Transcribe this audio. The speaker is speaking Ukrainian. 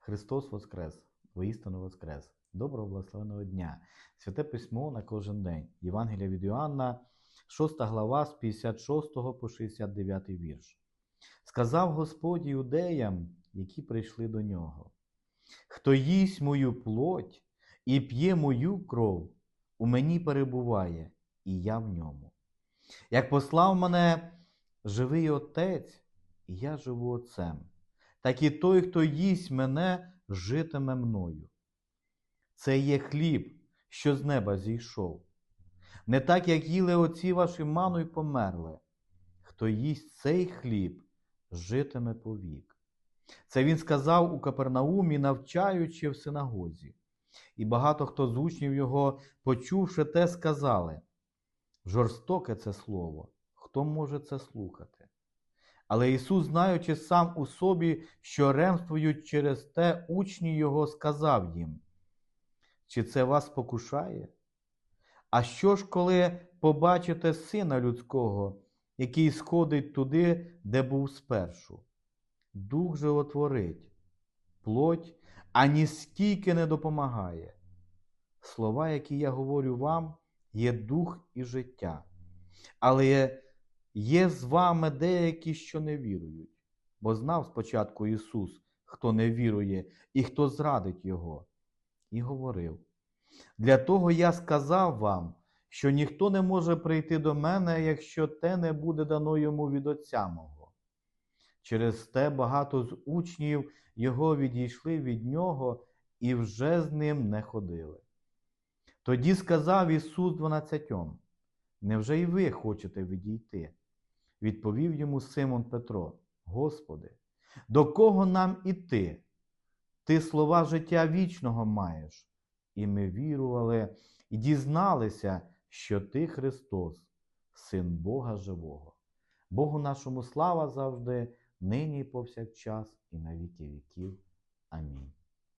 Христос Воскрес, воістину Воскрес. Доброго благословеного дня. Святе письмо на кожен день. Євангелія від Іоанна, 6 глава з 56 по 69 вірш. Сказав Господь іудеям, які прийшли до нього: Хто їсть мою плоть і п'є мою кров, у мені перебуває, і я в ньому. Як послав мене живий Отець, і я живу Отцем, так і той, хто їсть мене, житиме мною. Це є хліб, що з неба зійшов. Не так, як їли отці ваші ману й померли. Хто їсть цей хліб, житиме повік. Це він сказав у Капернаумі, навчаючи в синагозі. І багато хто з учнів його, почувши те, сказали: жорстоке це слово, хто може це слухати? Але Ісус, знаючи сам у собі, що ремствують через те, учні Його сказав їм, чи це вас покушає? А що ж, коли побачите Сина Людського, який сходить туди, де був спершу? Дух же отворить, плоть ані стільки не допомагає. Слова, які я говорю вам, є дух і життя. Але є, з вами деякі, що не вірують, бо знав спочатку Ісус, хто не вірує і хто зрадить Його, і говорив. Для того я сказав вам, що ніхто не може прийти до мене, якщо те не буде дано йому від Отця мого. Через те багато з учнів його відійшли від нього і вже з ним не ходили. Тоді сказав Ісус дванадцятьом, невже й ви хочете відійти? Відповів йому Симон Петро, Господи, до кого нам іти? Ти слова життя вічного маєш. І ми вірували і дізналися, що ти Христос, Син Бога Живого. Богу нашому слава завжди, нині і повсякчас, і на віки віків. Амінь.